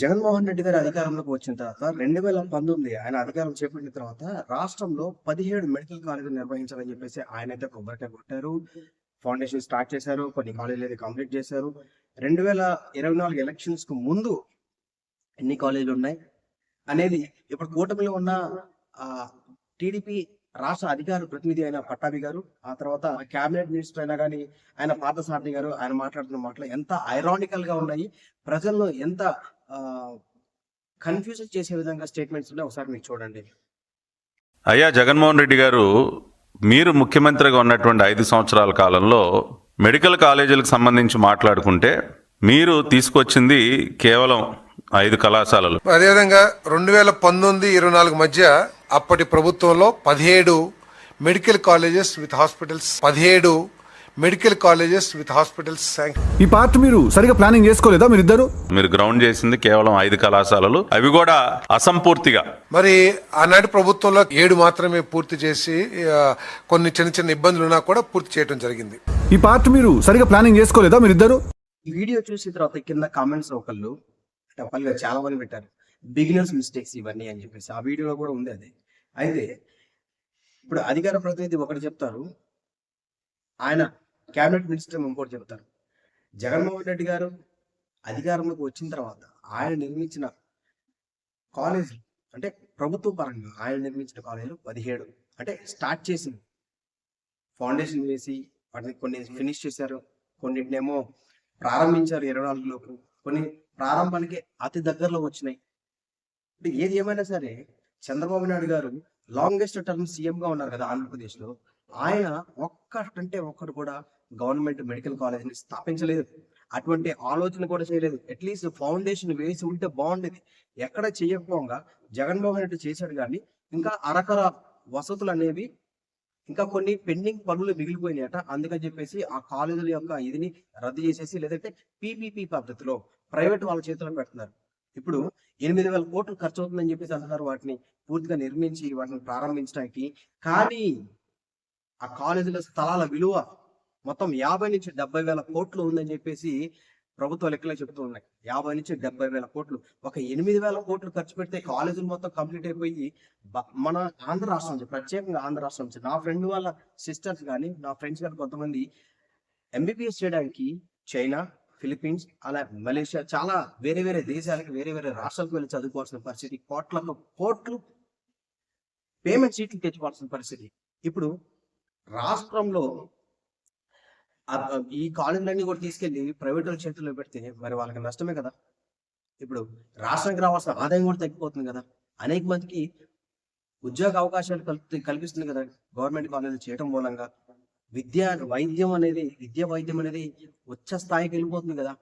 జగన్మోహన్ రెడ్డి గారు అధికారంలోకి వచ్చిన తర్వాత రెండు వేల పంతొమ్మిది ఆయన అధికారం చేపట్టిన తర్వాత రాష్ట్రంలో పదిహేడు మెడికల్ కాలేజీలు నిర్వహించాలని చెప్పేసి ఆయన అయితే కొబ్బరికాయ కొట్టారు. ఫౌండేషన్ స్టార్ట్ చేశారు కొన్ని కాలేజీలు అయితే కంప్లీట్ చేశారు. రెండు వేల ఇరవై నాలుగు ఎలక్షన్స్కు ముందు ఎన్ని కాలేజీలు ఉన్నాయి? అనేది ఇప్పుడు కూటమిలో ఉన్న టీడీపీ రాష్ట్ర అధికార ప్రతినిధి అయిన పట్టాభి గారు ఆ తర్వాత కేబినెట్ మినిస్టర్ అయినా కానీ ఆయన పార్థసారథి గారు ఆయన మాట్లాడుతున్న మాటలు ఎంత ఐరానికల్గా ఉన్నాయి. ప్రజల్లో ఎంత కన్ఫ్యూజ్ చేసే విధంగా స్టేట్మెంట్స్ ఉన్నాయి. ఒకసారి మీకు చూడండి. అయ్యా జగన్మోహన్ రెడ్డి గారు మీరు ముఖ్యమంత్రిగా ఉన్నటువంటి ఐదు సంవత్సరాల కాలంలో మెడికల్ కాలేజీలకు సంబంధించి మాట్లాడుకుంటే మీరు తీసుకొచ్చింది కేవలం ఐదు కళాశాలలు. అదేవిధంగా రెండు వేల పంతొమ్మిది ఇరవై నాలుగు మధ్య అప్పటి ప్రభుత్వంలో పదిహేడు మెడికల్ కాలేజెస్ విత్ హాస్పిటల్స్ పదిహేడు మెడికల్ కాలేజెస్ విత్ హాస్పిటల్స్ ఈ పార్ట్ మీరు సరిగా ప్లానింగ్ చేసుకోలేదా మీరిద్దరు? మీరు గ్రౌండ్ చేసింది కేవలం ఐదు కళాశాలలు. అవి కూడా అసంపూర్తిగా. మరి ఆనాటి ప్రభుత్వంలో ఏడు మాత్రమే పూర్తి చేసి కొన్ని చిన్న చిన్న ఇబ్బందులు ఉన్నా కూడా పూర్తి చేయడం జరిగింది. ఈ పార్ట్ మీరు సరిగా ప్లానింగ్ చేసుకోలేదా మీరిద్దరు? ఈ వీడియో చూసిన తర్వాత కింద కామెంట్స్ ఒకళ్ళు చాలా మంది పెట్టారు. బిగినర్స్ మిస్టేక్స్ ఇవన్నీ అని చెప్పేసి ఆ వీడియోలో కూడా ఉంది అది. అయితే ఇప్పుడు అధికార ప్రతినిధి ఒకటి చెప్తారు. ఆయన క్యాబినెట్ మినిస్టర్ ఇంకోటి చెప్తారు. జగన్మోహన్ రెడ్డి గారు అధికారంలోకి వచ్చిన తర్వాత ఆయన నిర్మించిన కాలేజీలు అంటే ప్రభుత్వ పరంగా ఆయన నిర్మించిన కాలేజీలు పదిహేడు. అంటే స్టార్ట్ చేసింది ఫౌండేషన్ వేసి వాటిని కొన్ని ఫినిష్ చేశారు. కొన్నిటినేమో ప్రారంభించారు ఇరవై నాలుగులోపు కొన్ని ప్రారంభానికి అతి దగ్గరలో వచ్చినాయి. ఏది ఏమైనా సరే చంద్రబాబు నాయుడు గారు లాంగెస్ట్ టర్మ్ సీఎం గా ఉన్నారు కదా ఆంధ్రప్రదేశ్లో ఆయన ఒక్కటంటే ఒక్కడు కూడా గవర్నమెంట్ మెడికల్ కాలేజ్ని స్థాపించలేదు. అటువంటి ఆలోచన కూడా చేయలేదు. అట్లీస్ట్ ఫౌండేషన్ వేసి ఉంటే బాగుండేది. ఎక్కడ చేయకపోగా జగన్మోహన్ రెడ్డి చేశాడు కానీ ఇంకా అరకర వసతులు అనేవి ఇంకా కొన్ని పెండింగ్ పనులు మిగిలిపోయినాయట. అందుకని చెప్పేసి ఆ కాలేజీల యొక్క ఇదిని రద్దు చేసేసి లేదంటే పీపీపీ పద్ధతిలో ప్రైవేట్ వాళ్ళ చేతుల్లో పెడుతున్నారు ఇప్పుడు ఎనిమిది వేల కోట్లు ఖర్చు అవుతుందని చెప్పేసి అంటున్నారు వాటిని పూర్తిగా నిర్మించి వాటిని ప్రారంభించడానికి. కానీ ఆ కాలేజీల స్థలాల విలువ మొత్తం యాభై నుంచి డెబ్బై వేల కోట్లు ఉందని చెప్పేసి ప్రభుత్వ లెక్కలే చెబుతూ ఉన్నాయి. యాభై నుంచి డెబ్బై వేల కోట్లు. ఒక ఎనిమిది వేల కోట్లు ఖర్చు పెడితే కాలేజీలు మొత్తం కంప్లీట్ అయిపోయి మన ఆంధ్ర రాష్ట్రం నుంచి ప్రత్యేకంగా ఆంధ్ర రాష్ట్రం నుంచి నా ఫ్రెండ్ వాళ్ళ సిస్టర్స్ కానీ నా ఫ్రెండ్స్ కానీ కొంతమంది ఎంబీబీఎస్ చేయడానికి చైనా ఫిలిప్పీన్స్ అలా మలేషియా చాలా వేరే వేరే దేశాలకి వేరే వేరే రాష్ట్రాలకు వెళ్ళి చదువుకోవాల్సిన పరిస్థితి కోట్లలో కోట్లు పేమెంట్ సీట్లు తెచ్చుకోవాల్సిన పరిస్థితి. ఇప్పుడు రాష్ట్రంలో ఈ కాలేజీలన్నీ కూడా తీసుకెళ్ళి ప్రైవేట్ వాళ్ళ చేతుల్లో పెడితే మరి వాళ్ళకి నష్టమే కదా. ఇప్పుడు రాష్ట్రానికి రావాల్సిన ఆదాయం కూడా తగ్గిపోతుంది కదా. అనేక మందికి ఉద్యోగ అవకాశాలు కల్పి కల్పిస్తుంది కదా. గవర్నమెంట్ కాలేజీలు చేయడం మూలంగా. విద్య వైద్యం అనేది విద్య వైద్యం అనేది వచ్చే స్థాయికి వెళ్ళిపోతుంది కదా.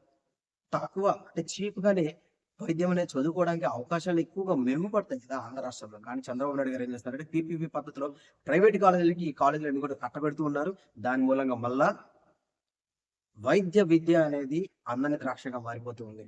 తక్కువ అంటే చీప్గానే వైద్యం అనేది చదువుకోవడానికి అవకాశాలు ఎక్కువగా మెరుగుపడతాయి కదా ఆంధ్ర రాష్ట్రంలో. కానీ చంద్రబాబు నాయుడు గారు ఏం చేస్తారంటే పీపీపీ పద్ధతిలో ప్రైవేట్ కాలేజీలకి ఈ కాలేజీలన్నీ కూడా కట్టబెడుతూ ఉన్నారు. దాని మూలంగా మళ్ళా వైద్య విద్య అనేది అందని ద్రాక్షగా మారిపోతూ ఉంది.